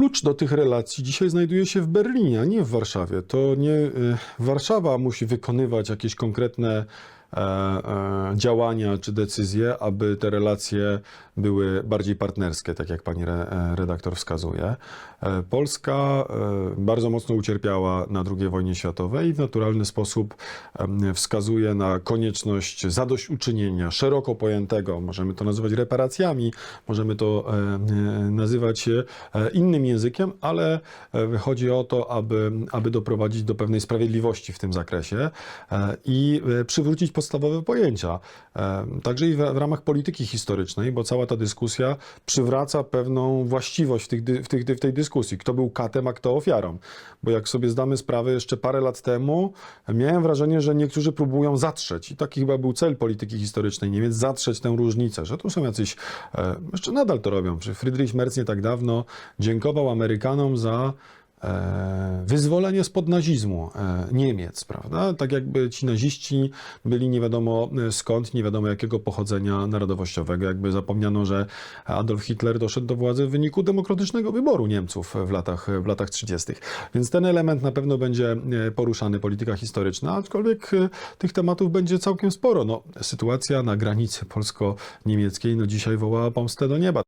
Klucz do tych relacji dzisiaj znajduje się w Berlinie, a nie w Warszawie. To nie y, Warszawa musi wykonywać jakieś konkretne e, e, działania czy decyzje, aby te relacje były bardziej partnerskie, tak jak pani e, redaktor wskazuje. E, Polska e, bardzo mocno ucierpiała na II wojnie światowej i w naturalny sposób wskazuje na konieczność zadośćuczynienia szeroko pojętego, możemy to nazywać reparacjami, możemy to nazywać innym językiem, ale chodzi o to, aby, aby doprowadzić do pewnej sprawiedliwości w tym zakresie i przywrócić podstawowe pojęcia. Także i w, ramach polityki historycznej, bo cała ta dyskusja przywraca pewną właściwość w, tych, w, tych, w tej dyskusji. Kto był katem, a kto ofiarą. Bo jak sobie zdamy sprawę jeszcze parę lat temu, miałem wrażenie, że niektórzy próbują zatrzeć, i taki chyba był cel polityki historycznej Niemiec, zatrzeć tę różnicę, że tu są jacyś, e, jeszcze nadal to robią, czy Friedrich Merz nie tak dawno dziękował Amerykanom za wyzwolenie spod nazizmu e, Niemiec, prawda? Tak jakby ci naziści byli nie wiadomo e, skąd, nie wiadomo jakiego pochodzenia narodowościowego, jakby zapomniano, że Adolf Hitler doszedł do władzy w wyniku demokratycznego wyboru Niemców w latach, w latach 30. Więc ten element na pewno będzie e, poruszany, polityka historyczna, aczkolwiek e, tych tematów będzie całkiem sporo. No, sytuacja na granicy polsko-niemieckiej no, dzisiaj woła pomstę do nieba.